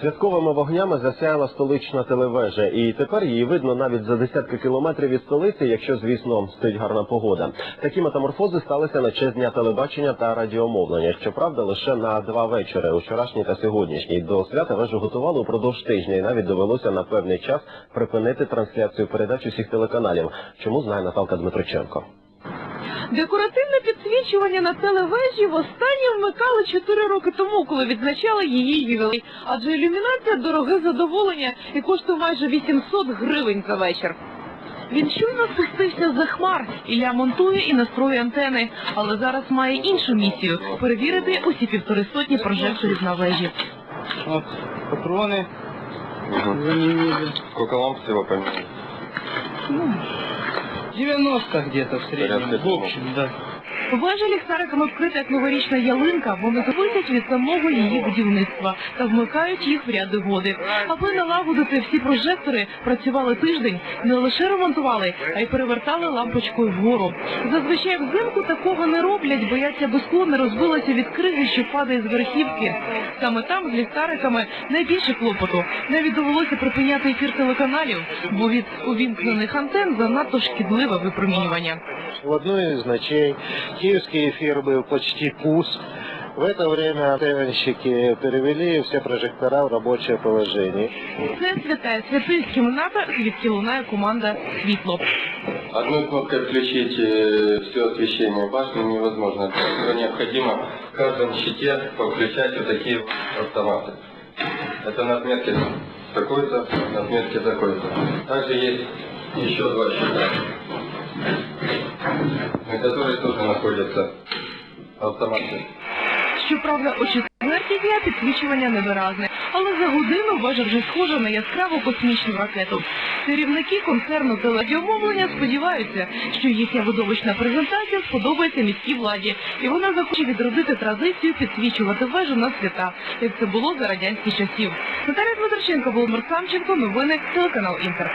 Святковими вогнями засяяла столична телевежа, і тепер її видно навіть за десятки кілометрів від столиці, якщо, звісно, стоїть гарна погода. Такі метаморфози сталися на честь дня телебачення та радіомовлення. Щоправда, лише на два вечори, вчорашній та сьогоднішній. До свята вежу готували упродовж тижня, і навіть довелося на певний час припинити трансляцію передач усіх телеканалів. Чому знає Наталка Дмитриченко? Декоративне підсвічування на телевежі востаннє вмикали 4 роки тому, коли відзначали її ювілей. Адже ілюмінація дороге задоволення і коштує майже 800 гривень за вечір. Він щойно спустився за хмар, Ілля монтує і настроює антени, але зараз має іншу місію перевірити усі півтори сотні прожекторів на вежі. Вот патроны заменили. Сколько ламп всего поменяли? Ну, 90 где-то в среднем. В общем, да. Вежа ліхтариками вкрита як новорічна ялинка, вони зависять від самого її будівництва та вмикають їх в ряди годи. Аби налагодити всі прожектори, працювали тиждень, не лише ремонтували, а й перевертали лампочкою вгору. Зазвичай взимку такого не роблять, бояться, аби скло не розбилося від криги, що падає з верхівки. Саме там з ліхтариками найбільше клопоту. Навіть довелося припиняти ефір телеканалів, бо від увімкнених антен занадто шкідливе випромінювання. В одной из ночей киевский эфир был почти пуст. В это время антенщики перевели все прожектора в рабочее положение. Це святая святих кімната, звідки лунає команда світло. Одной кнопкой включить все освещение башни невозможно. Для этого необходимо в каждом щите подключать вот такие вот автоматы. Это на отметке такой-то, на отметке такой-то. Также есть еще два щита, На которых тоже находятся автоматы. Щоправда, о четвертій дня підсвічування невиразне, але за годину вежа вже схожа на яскраву космічну ракету. Керівники концерну телерадіомовлення сподіваються, що їхня видовищна презентація сподобається міській владі, і вона захоче відродити традицію підсвічувати вежу на свята, як це було за радянських часів. Наталя Дмитриченко, Володимир Самченко, новини, телеканал Інтер.